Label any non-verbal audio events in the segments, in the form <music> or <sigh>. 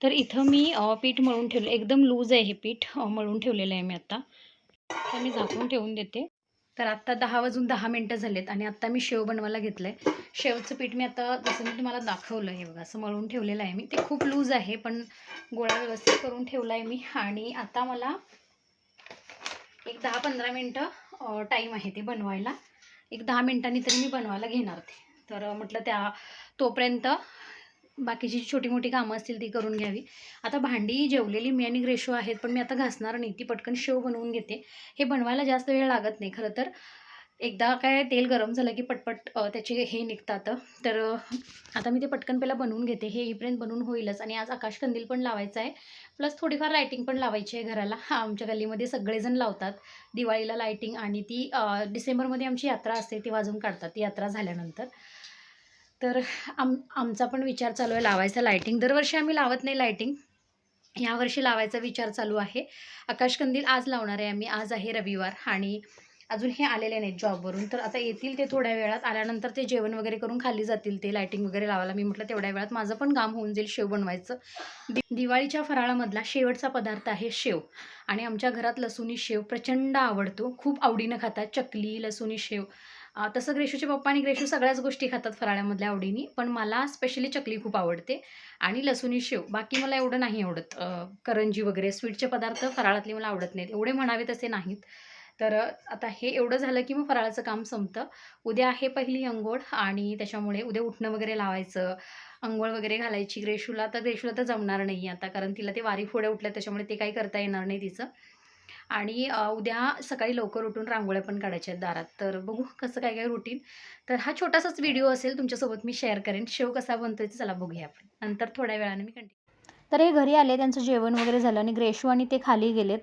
तर इथं मी पीठ मळून ठेवलं. एकदम लूज आहे हे पीठ. मळून ठेवलेलं आहे मी आता. तर मी झाकून ठेवून देते. तर आत्ता दहा वाजून दहा मिनटं झालेत आणि आत्ता मी शेव बनवायला घेतलं आहे शेवचं पीठ मी आता जसं मी तुम्हाला दाखवलं हे बघा असं मळून ठेवलेलं आहे मी. ते खूप लूज आहे पण गोळा व्यवस्थित करून ठेवला आहे मी. आणि आता मला एक दहा पंधरा मिनटं टाईम आहे ते बनवायला. एक दहा मिनटांनी तरी मी बनवायला घेणार ते तर म्हटलं त्या तोपर्यंत बाकीची जी छोटी मोठी कामं असतील ती करून घ्यावी. आता भांडी जेवलेली मी आणि ग्रेशो आहेत पण मी आता घासणार नाही. ती पटकन शेव बनवून घेते. हे बनवायला जास्त वेळ लागत नाही. खरं तर एकदा काय तेल गरम झालं की पटपट त्याचे हे निघतात. तर आता मी ते पटकन पहिला बनवून घेते. हे इपर्यंत बनवून होईलच. आणि आज आकाश कंदील पण लावायचं आहे. प्लस थोडीफार लायटिंग पण लावायची आहे घराला. हा आमच्या गल्लीमध्ये सगळेजण लावतात. दिवाळीला लायटिंग आणि ती डिसेंबरमध्ये आमची यात्रा असते ती वाजून काढतात. ती यात्रा झाल्यानंतर. तर आम आमचा पण विचार चालू आहे लावायचा लायटिंग दरवर्षी आम्ही लावत नाही लायटिंग यावर्षी लावायचा विचार चालू आहे. आकाशकंदील आज लावणार आहे आम्ही. आज आहे रविवार आणि अजून हे आलेले नाहीत जॉबवरून तर आता येतील ते थोड्या वेळात. आल्यानंतर ते जेवण वगैरे करून खाली जातील ते लायटिंग वगैरे लावायला. मी म्हटलं तेवढ्या वेळात माझं पण काम होऊन जाईल शेव बनवायचं. दि दिवाळीच्या फराळामधला शेवटचा पदार्थ आहे शेव. आणि आमच्या घरात लसूणी शेव प्रचंड आवडतो. खूप आवडीनं खातात. चकली लसूणी शेव. तसं ग्रेशूचे पप्पा आणि ग्रेशू सगळ्याच गोष्टी खातात फराळ्यामधल्या आवडीने पण मला स्पेशली चकली खूप आवडते आणि लसूणी शेव. बाकी मला एवढं नाही आवडत. करंजी वगैरे स्वीटचे पदार्थ फराळातले मला आवडत नाहीत. एवढे म्हणावे तसे नाहीत. तर आता हे एवढं झालं की मग फराळाचं काम संपतं. उद्या आहे पहिली अंघोळ आणि त्याच्यामुळे उद्या उठणं वगैरे लावायचं. अंघोळ वगैरे घालायची. ग्रेशूला तर ग्रेशूला तर जमणार नाही आता कारण तिला ते वारी फोड्या उठल्या त्याच्यामुळे ते काही करता येणार नाही तिचं. आणि उद्या सकाळी लवकर उठून रांगोळ्या पण काढायच्या आहेत दारात. तर बघू कसं काय काय रुटीन तर हा छोटासाच व्हिडिओ असेल तुमच्यासोबत मी शेअर करेन. शेव कसा बनतोय ते चला बघूया आपण. नंतर थोड्या वेळाने मी कंटिन्यू तर हे घरी आले त्यांचं जेवण वगैरे झालं आणि ग्रेशू आणि ते खाली गेलेत.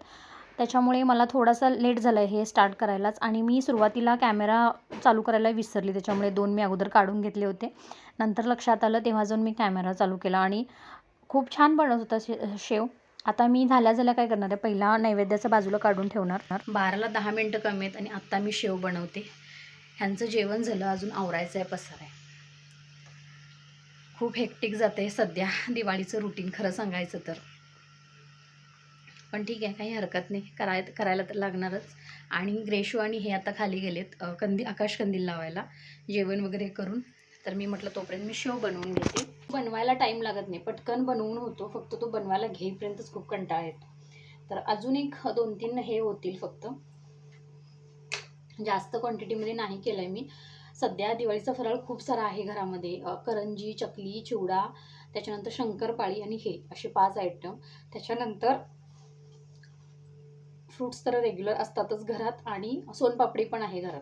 त्याच्यामुळे मला थोडासा लेट झालं आहे हे स्टार्ट करायलाच आणि मी सुरुवातीला कॅमेरा चालू करायला विसरली. त्याच्यामुळे दोन मी अगोदर काढून घेतले होते. नंतर लक्षात आलं तेव्हा जाऊन मी कॅमेरा चालू केला आणि खूप छान बनत होता शे शेव. आता मी झाल्या झाल्या काय करणार आहे? पहिला नैवेद्याचं बाजूला काढून ठेवणार. बाराला दहा मिनटं कमी आहेत आणि आत्ता मी शेव बनवते. ह्यांचं जेवण झालं अजून आवरायचं आहे पसार आहे. खूप हेक्टिक जाते सध्या दिवाळीचं रुटीन खरं सांगायचं तर. पण ठीक आहे काही हरकत नाही. कराय करायला तर लागणारच. आणि ग्रेशू आणि हे आता खाली गेलेत. कंदी आकाश कंदील लावायला. जेवण वगैरे करून. तर मी म्हटलं तोपर्यंत मी शेव बनवून घेते. बनवायला टाईम लागत नाही. पटकन बनवून होतो. फक्त तो बनवायला घेईपर्यंतच खूप कंटाळा येतो. तर अजून एक दोन तीन हे होतील फक्त. जास्त क्वांटिटीमध्ये नाही केलं आहे मी. सध्या दिवाळीचा फराळ खूप सारा आहे घरामध्ये. करंजी चकली चिवडा त्याच्यानंतर शंकरपाळी आणि हे असे पाच आयटम त्याच्यानंतर फ्रूट्स तर रेग्युलर असतातच घरात आणि सोनपापडी पण आहे घरात.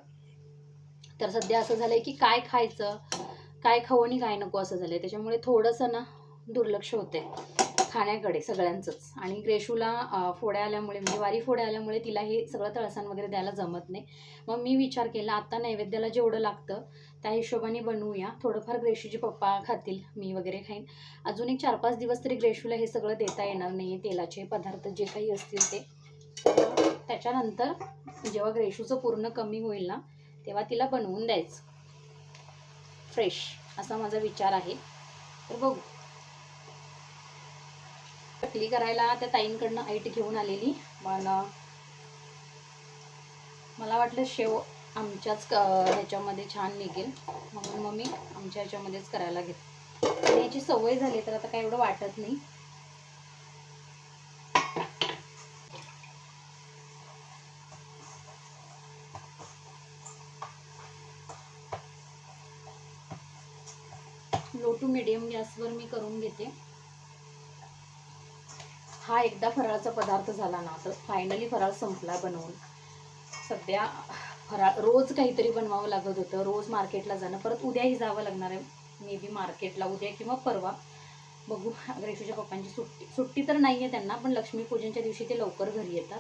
तर सध्या असं झालं आहे की काय खायचं? काय खाऊ आणि काय नको असं झालं आहे त्याच्यामुळे थोडंसं ना दुर्लक्ष होते खाण्याकडे सगळ्यांचंच. आणि ग्रेशूला फोड्या आल्यामुळे म्हणजे वारी फोड्या आल्यामुळे तिला हे सगळं तळसण वगैरे द्यायला जमत नाही. मग मी विचार केला आता नैवेद्याला जेवढं लागतं त्या हिशोबाने बनवूया. थोडंफार ग्रेशूचे पप्पा खातील मी वगैरे खाईन. अजून एक चार पाच दिवस तरी ग्रेशूला हे सगळं देता येणार नाही तेलाचे पदार्थ जे काही असतील ते. त्याच्यानंतर जेव्हा ग्रेशूचं पूर्ण कमी होईल ना तेव्हा तिला बनवून द्यायचं. फ्रेश असा माझा विचार आहे. तर बघू. चकली करायला त्या ताईंकडनं ऐट घेऊन आलेली. पण मला वाटलं शेव आमच्याच ह्याच्यामध्ये छान निघेल. म्हणून मग मी आमच्या ह्याच्यामध्येच करायला घेते आणि याची सवय झाली तर आता काय एवढं वाटत नाही. लो टू मिडियम गॅसवर मी करून घेते. हा एकदा फराळाचा पदार्थ झाला ना तर फायनली फराळ संपला बनवून. सध्या फराळ रोज काहीतरी बनवावं लागत होतं. रोज मार्केटला जाणं परत उद्याही जावं लागणार आहे. मे बी मार्केटला उद्या किंवा परवा. बघू रेशूच्या पप्पांची सुट्टी सुट्टी तर नाही आहे त्यांना पण लक्ष्मीपूजनच्या दिवशी ते लवकर घरी येतात.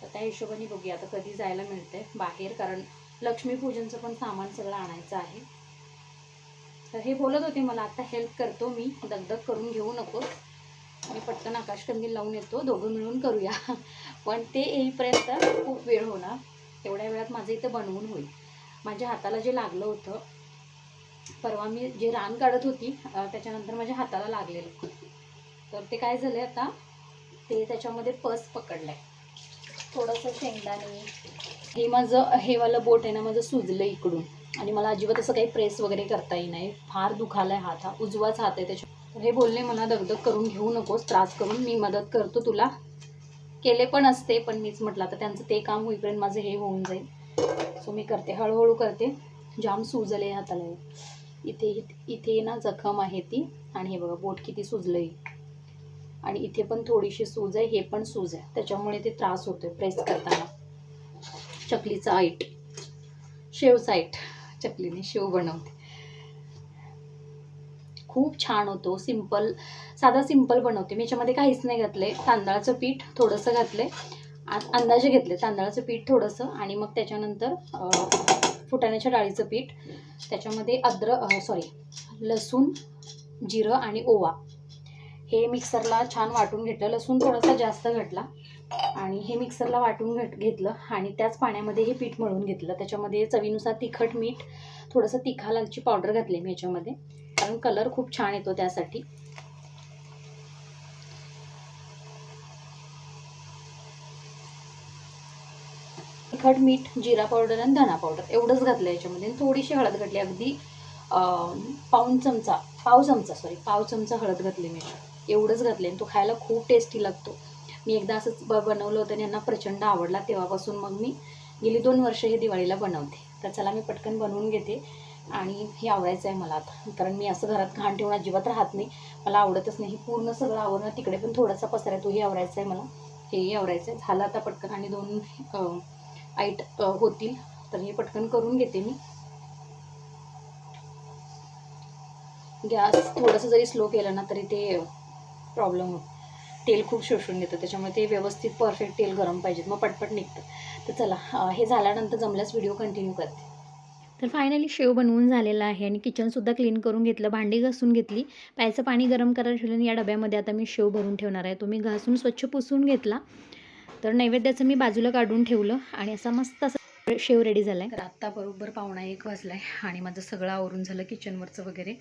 तर त्या हिशोबाने बघूया आता कधी जायला मिळते बाहेर कारण लक्ष्मीपूजनचं पण सामान सगळं आणायचं आहे. तर हे बोलत होते मला आता हेल्प करतो मी दगदग करून घेऊ नकोस. मी पटकन आकाशकंदील लावून येतो दोघं मिळून करूया. <laughs> पण ते येईपर्यंत खूप वेळ होणार. तेवढ्या वेळात माझं इथं बनवून होईल. माझ्या हाताला जे लागलं होतं परवा मी जे रान काढत होती त्याच्यानंतर माझ्या हाताला लागलेलं. तर तर ते काय झालं आता? ते त्याच्यामध्ये पस आहे थोडंसं शेंगदाणे. हे माझं हेवालं बोट आहे ना माझं सुजलं इकडून. आणि मला अजिबात असं काही प्रेस वगैरे करता येई नाही. फार दुखालाय हात हा. उजवाच हात आहे त्याच्या हे बोलणे मला दगदग करून घेऊ नकोस. त्रास करून मी मदत करतो तुला. केले पण असते पण मीच म्हटलं आता त्यांचं ते काम होईपर्यंत माझं हे होऊन जाईल. सो मी करते. हळूहळू करते. जाम सुजले हाताला इथे इथे ना जखम आहे ती. आणि हे बघा बोट किती सुजलं आहे आणि इथे पण थोडीशी सूज आहे हे पण सूज आहे. त्याच्यामुळे ते त्रास होतोय प्रेस करताना. चकलीचा आईट. शेवचा आईट. चकलीने शेव बनवते. खूप छान होतो. सिंपल साधा सिंपल बनवते. मी याच्यामध्ये काहीच नाही घातले. तांदळाचं पीठ थोडंसं घातले. अंदाजे घेतले. तांदळाचं पीठ थोडंसं आणि मग त्याच्यानंतर फुटाण्याच्या डाळीचं पीठ. त्याच्यामध्ये अद्रक सॉरी लसूण जिरं आणि ओवा. हे मिक्सरला छान वाटून घेतलं. लसूण थोडासा जास्त घातला. आणि हे मिक्सरला वाटून घट घेतलं आणि त्याच पाण्यामध्ये हे पीठ मळून घेतलं. त्याच्यामध्ये चवीनुसार तिखट मीठ थोडंसं तिखा लालची पावडर घातली मी याच्यामध्ये. कारण कलर खूप छान येतो त्यासाठी. तिखट मीठ जिरा पावडर आणि धना पावडर एवढंच घातलं याच्यामध्ये. आणि थोडीशी हळद घातली. अगदी पाऊन पाऊण चमचा पाव चमचा सॉरी पाव चमचा हळद घातली मी एवढंच घातले आणि तो खायला खूप टेस्टी लागतो. मी एकदा असंच ब बनवलं होतं आणि यांना प्रचंड आवडला तेव्हापासून. मग मी गेली दोन वर्ष हे दिवाळीला बनवते. तर चला मी पटकन बनवून घेते आणि हे आवडायचं आहे मला आता. कारण मी असं घरात घाण ठेवून अजिबात राहत नाही. मला आवडतच नाही. पूर्ण सगळं आवडणं तिकडे पण थोडासा पसरा तोही आवडायचा आहे मला. हेही आवडायचं आहे. झालं आता पटकन आणि दोन आईट होतील. तर हे पटकन करून घेते मी. गॅस थोडंसं जरी स्लो केलं ना तरी ते प्रॉब्लेम होतो. तेल खूप शोषून घेतं त्याच्यामुळे ते व्यवस्थित परफेक्ट तेल गरम पाहिजेत मग पटपट निघतं. तर चला हे झाल्यानंतर जमल्यास व्हिडिओ कंटिन्यू करते. तर फायनली शेव बनवून झालेला आहे आणि किचनसुद्धा क्लीन करून घेतलं भांडी घासून घेतली. प्यायचं पाणी गरम करायला ठेवलं आणि या डब्यामध्ये आता मी शेव भरून ठेवणार आहे. तो मी घासून स्वच्छ पुसून घेतला. तर नैवेद्याचं मी बाजूला काढून ठेवलं आणि असा मस्त असा शेव रेडी झाला आहे तर आत्ता बरोबर पावणा एक वाजलाय आणि माझं सगळं आवरून झालं किचनवरचं वगैरे.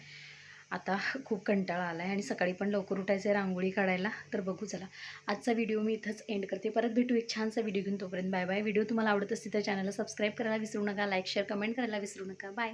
आता खूप कंटाळा आला आहे आणि सकाळी पण लवकर उठायचं आहे रांगोळी काढायला. तर बघू चला. आजचा व्हिडिओ मी इथंच एंड करते. परत भेटू एक छानसा व्हिडिओ घेऊन तोपर्यंत बाय बाय व्हिडिओ तुम्हाला आवडत असतील तर चॅनलला सबस्क्राईब करायला विसरू नका लाईक शेअर कमेंट करायला विसरू नका. बाय